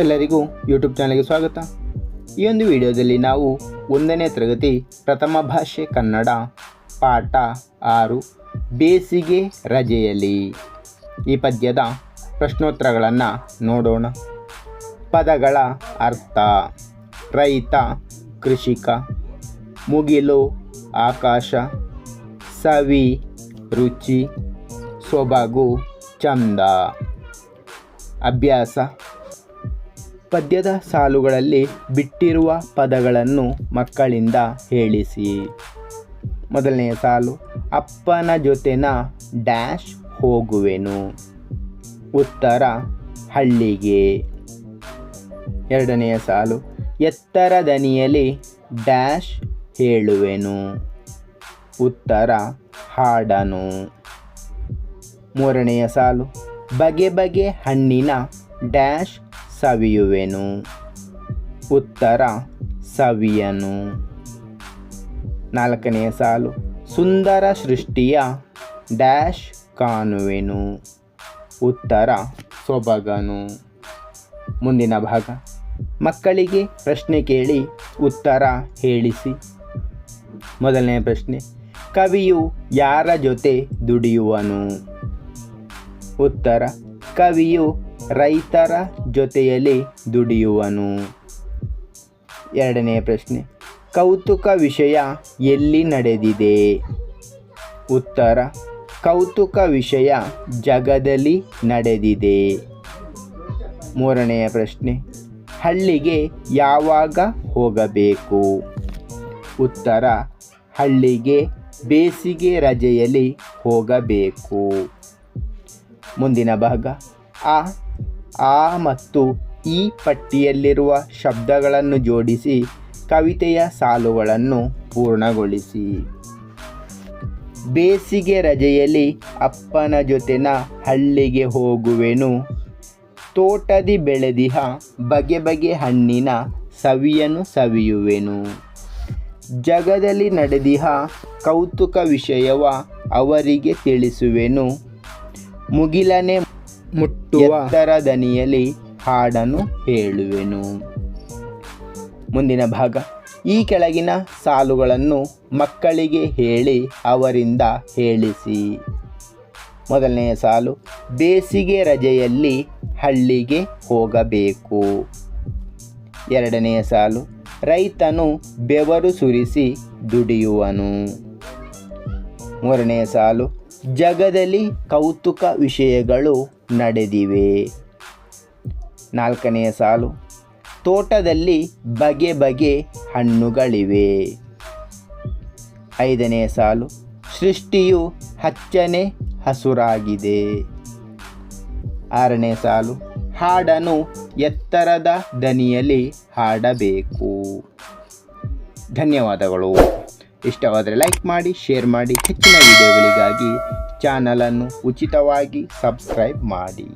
ಎಲ್ಲರಿಗೂ ಯೂಟ್ಯೂಬ್ ಚಾನಲ್ಗೆ ಸ್ವಾಗತ. ಈ ಒಂದು ವಿಡಿಯೋದಲ್ಲಿ ನಾವು ಒಂದನೇ ತರಗತಿ ಪ್ರಥಮ ಭಾಷೆ ಕನ್ನಡ ಪಾಠ ಆರು ಬೇಸಿಗೆ ರಜೆಯಲ್ಲಿ ಈ ಪದ್ಯದ ಪ್ರಶ್ನೋತ್ತರಗಳನ್ನು ನೋಡೋಣ. ಪದಗಳ ಅರ್ಥ, ರೈತ, ಕೃಷಿಕ, ಮುಗಿಲು, ಆಕಾಶ, ಸವಿ, ರುಚಿ, ಸೊಬಗು, ಚಂದ. ಅಭ್ಯಾಸ ಪದ್ಯದ ಸಾಲುಗಳಲ್ಲಿ ಬಿಟ್ಟಿರುವ ಪದಗಳನ್ನು ಮಕ್ಕಳಿಂದ ಹೇಳಿಸಿ. ಮೊದಲನೆಯ ಸಾಲು, ಅಪ್ಪನ ಜೊತೆನ ಡ್ಯಾಶ್ ಹೋಗುವೆನು. ಉತ್ತರ, ಹಳ್ಳಿಗೆ. ಎರಡನೆಯ ಸಾಲು, ಎತ್ತರ ದನಿಯಲ್ಲಿ ಡ್ಯಾಶ್ ಹೇಳುವೆನು. ಉತ್ತರ, ಹಾಡನು. ಮೂರನೆಯ ಸಾಲು, ಬಗೆ ಬಗೆ ಹಣ್ಣಿನ ಡ್ಯಾಶ್ ಸವಿಯುವೆನು. ಉತ್ತರ ಸವಿಯನು. ನಾಲ್ಕನೆಯ ಸಾಲು. ಸುಂದರ ಸೃಷ್ಟಿಯ ಡ್ಯಾಶ್ ಕಾಣುವೆನು. ಉತ್ತರ ಸೊಬಗನು. ಮುಂದಿನ ಭಾಗ. ಮಕ್ಕಳಿಗೆ ಪ್ರಶ್ನೆ ಕೇಳಿ ಉತ್ತರ ಹೇಳಿಸಿ. ಮೊದಲನೆಯ ಪ್ರಶ್ನೆ. ಕವಿಯು ಯಾರ ಜೊತೆ ದುಡಿಯುವನು? ಉತ್ತರ. ಕವಿಯು ರೈತರ ಜೊತೆಯಲ್ಲಿ ದುಡಿಯುವನು. ಎರಡನೆಯ ಪ್ರಶ್ನೆ, ಕೌತುಕ ವಿಷಯ ಎಲ್ಲಿ ನಡೆದಿದೆ? ಉತ್ತರ, ಕೌತುಕ ವಿಷಯ ಜಗದಲ್ಲಿ ನಡೆದಿದೆ. ಮೂರನೆಯ ಪ್ರಶ್ನೆ, ಹಳ್ಳಿಗೆ ಯಾವಾಗ ಹೋಗಬೇಕು? ಉತ್ತರ, ಹಳ್ಳಿಗೆ ಬೇಸಿಗೆ ರಜೆಯಲ್ಲಿ ಹೋಗಬೇಕು. ಮುಂದಿನ ಭಾಗ, ಆ ಆ ಮತ್ತು ಈ ಪಟ್ಟಿಯಲ್ಲಿರುವ ಶಬ್ದಗಳನ್ನು ಜೋಡಿಸಿ ಕವಿತೆಯ ಸಾಲುಗಳನ್ನು ಪೂರ್ಣಗೊಳಿಸಿ. ಬೇಸಿಗೆ ರಜೆಯಲ್ಲಿ ಅಪ್ಪನ ಜೊತೆನ ಹಳ್ಳಿಗೆ ಹೋಗುವೆನು. ತೋಟದಿ ಬೆಳೆದಿಹ ಬಗೆ ಬಗೆ ಹಣ್ಣಿನ ಸವಿಯನು ಸವಿಯುವೆನು. ಜಗದಲ್ಲಿ ನಡೆದಿಹ ಕೌತುಕ ವಿಷಯವ ಅವರಿಗೆ ತಿಳಿಸುವೆನು. ಮುಗಿಲನೆ ಮುಟ್ಟುವ ಎತ್ತರ ದನಿಯಲ್ಲಿ ಹಾಡನ್ನು ಹೇಳುವೆನು. ಮುಂದಿನ ಭಾಗ, ಈ ಕೆಳಗಿನ ಸಾಲುಗಳನ್ನು ಮಕ್ಕಳಿಗೆ ಹೇಳಿ ಅವರಿಂದ ಹೇಳಿಸಿ. ಮೊದಲನೆಯ ಸಾಲು, ಬೇಸಿಗೆ ರಜೆಯಲ್ಲಿ ಹಳ್ಳಿಗೆ ಹೋಗಬೇಕು. ಎರಡನೆಯ ಸಾಲು, ರೈತನು ಬೆವರು ಸುರಿಸಿ ದುಡಿಯುವನು. ಮೂರನೆಯ ಸಾಲು, ಜಗದಲ್ಲಿ ಕೌತುಕ ವಿಷಯಗಳು ನಡೆದಿವೆ. ನಾಲ್ಕನೆಯ ಸಾಲು, ತೋಟದಲ್ಲಿ ಬಗೆ ಬಗೆ ಹಣ್ಣುಗಳಿವೆ. ಐದನೆಯ ಸಾಲು, ಸೃಷ್ಟಿಯು ಹಚ್ಚನೆ ಹಸುರಾಗಿದೆ. ಆರನೇ ಸಾಲು ಹಾಡನ್ನು ಎತ್ತರದ ದನಿಯಲ್ಲಿ ಹಾಡಬೇಕು. ಧನ್ಯವಾದಗಳು. ಇಷ್ಟವಾದರೆ ಲೈಕ್ ಮಾಡಿ ಶೇರ್ ಮಾಡಿ, ಹೆಚ್ಚಿನ ವಿಡಿಯೋಗಳಿಗಾಗಿ ಚಾನಲನ್ನು ಉಚಿತವಾಗಿ ಸಬ್ಸ್ಕ್ರೈಬ್ ಮಾಡಿ.